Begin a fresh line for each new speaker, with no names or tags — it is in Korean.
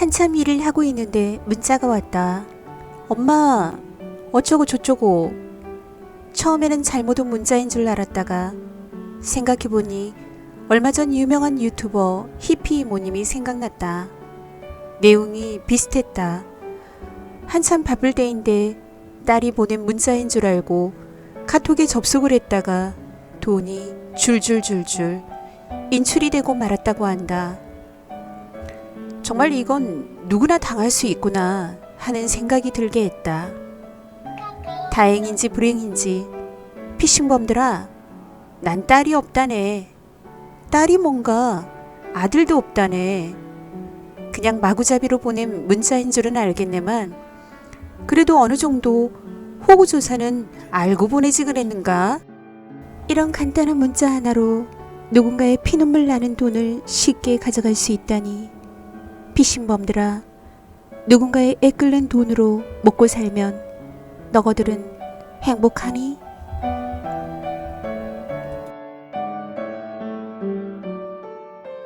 한참 일을 하고 있는데 문자가 왔다. 엄마, 어쩌고 저쩌고. 처음에는 잘못 온 문자인 줄 알았다가 생각해보니 얼마 전 유명한 유튜버 히피 이모님이 생각났다. 내용이 비슷했다. 한참 바쁠 때인데 딸이 보낸 문자인 줄 알고 카톡에 접속을 했다가 돈이 줄줄줄줄 인출이 되고 말았다고 한다. 정말 이건 누구나 당할 수 있구나 하는 생각이 들게 했다. 다행인지 불행인지 피싱범들아 난 딸이 없다네. 딸이 뭔가 아들도 없다네. 그냥 마구잡이로 보낸 문자인 줄은 알겠네만 그래도 어느 정도 호구조사는 알고 보내지 그랬는가? 이런 간단한 문자 하나로 누군가의 피눈물 나는 돈을 쉽게 가져갈 수 있다니 피싱범들아 누군가의 애끓는 돈으로 먹고 살면 너거들은 행복하니?